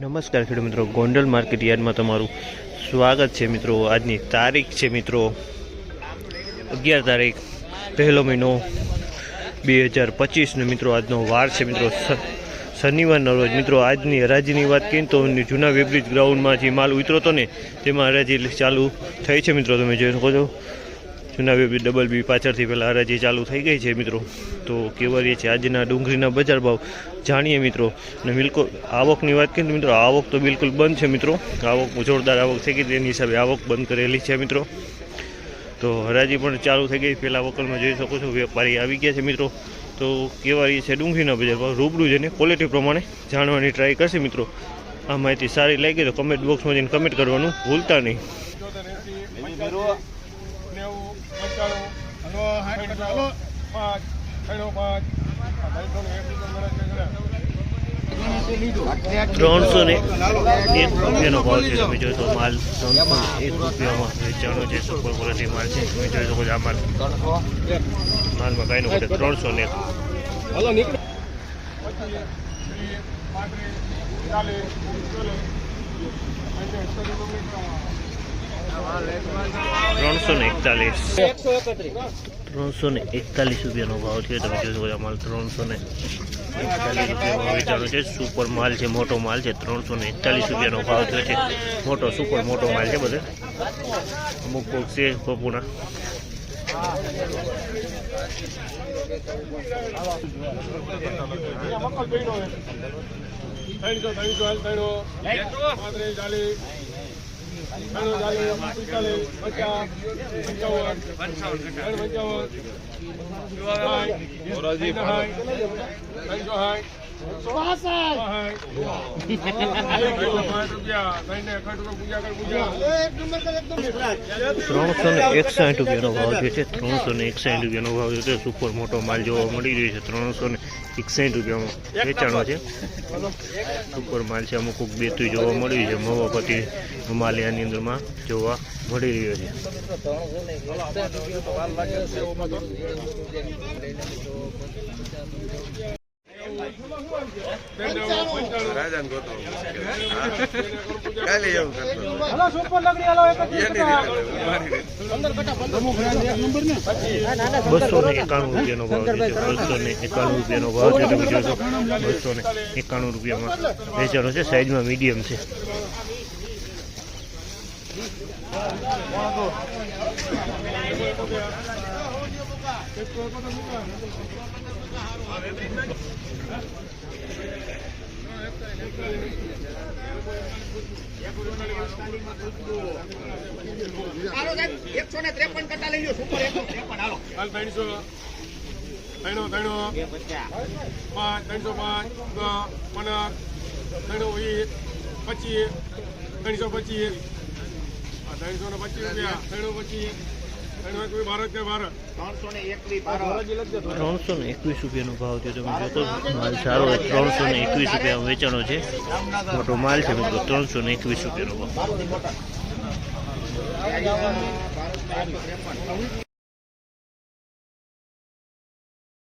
નમસ્કાર ખેડૂત મિત્રો, ગોંડલ માર્કેટ યાર્ડમાં તમારું સ્વાગત છે મિત્રો. આજની તારીખ છે મિત્રો અગિયાર તારીખ, પહેલો મહિનો બે હજાર પચીસનો મિત્રો આજનો વાર છે મિત્રો. શનિવારનો રોજ મિત્રો આજની હરાજીની વાત કરીએ તો જૂના વેબ્રિજ ગ્રાઉન્ડમાં જે માલ ઉતરો હતો ને, તેમાં હરાજી ચાલુ થઈ છે મિત્રો. તમે જોઈ શકો છો. જૂના ડબલ બી પાછળથી પહેલાં હરાજી ચાલુ થઈ ગઈ છે મિત્રો. તો કેવરીએ છે આજના ડુંગળીના બજાર ભાવ જાણીએ મિત્રો. અને બિલકુલ આવકની વાત કરીએ મિત્રો આવક તો બિલકુલ બંધ છે મિત્રો. આવક જોરદાર આવક થઈ ગઈ તેની હિસાબે આવક બંધ કરેલી છે મિત્રો. તો હરાજી પણ ચાલુ થઈ ગઈ. પહેલાં વકલમાં જોઈ શકો છો વેપારી આવી ગયા છે મિત્રો. તો કેવારી છે ડુંગળીના બજાર ભાવ રૂબરૂ જઈને ક્વોલિટી પ્રમાણે જાણવાની ટ્રાય કરશે મિત્રો. આ માહિતી સારી લાગી તો કમેન્ટ બોક્સમાં જઈને કમેન્ટ કરવાનું ભૂલતા નહીં. નેવું પંચાણું હલો સાઠ હલો. પાંચ પાંચ. ત્રણસો ને એક રૂપિયાનો ભાવ છે તમે જોઈ તો માલ ત્રણસો એક રૂપિયામાં વેચાણો છે સુપર ક્વોલિટી માલ છે તમે જોઈ શકો છો આ માલ. માલમાં કાંઈ નું ત્રણસો ને એક. ત્રણસો ને એકતાલીસ ત્રણસો ને એકતાલીસ રૂપિયાનો ભાવ છે તમે જોશો બધા માલ ત્રણસો ને એકતાલીસ રૂપિયામાં વેચાણો છે સુપર માલ છે મોટો માલ છે ત્રણસો ને એકતાલીસ રૂપિયાનો ભાવ થયો છે મોટો સુપર મોટો માલ છે બધે અમુક કોક છે પપુના ત્રણસો ત્રણસો ત્રણસો ચાલીસ ત્રણો ચાલીસ પિસ્તાલીસ પચાસ પંચાવન પંચાવન ત્રણસો ને એકસાઠ રૂપિયાનો ભાવ જે છે, ત્રણસો ને એકસાઠ રૂપિયાનો ભાવ જે છે સુપર મોટો માલ જોવા મળી રહ્યો છે, ત્રણસો ને એકસાઠ રૂપિયામાં વેચાણો છે. સુપર માલ છે, અમુક બેતું જોવા મળ્યું છે મવાપતિ હિમાલયાની અંદરમાં જોવા મળી રહ્યો છે. રાજાને ગોતો કાલે રૂપિયાનો ભાવ છે બસો ને એકાણું રૂપિયાનો ભાવ છે તમે જોશો બસો ને એકાણું રૂપિયામાં વેચાણો છે સાઈઝમાં મીડિયમ છે ત્રણસો. ત્રણો ત્રણો. પાંચ, ત્રણસો પાંચ પંદર. ત્રણો વીસ, પચીસ. ત્રણસો પચીસ. ત્રણસો પચીસ રૂપિયા. ત્રણો પચીસ. ત્રણસો ને એકવીસ રૂપિયાનો ભાવ છે. તમે જોતો માલ સારો હોય ત્રણસો ને એકવીસ રૂપિયા વેચાણો છે. મોટો માલ છે મિત્રો. ત્રણસો ને એકવીસ રૂપિયાનો ભાવ.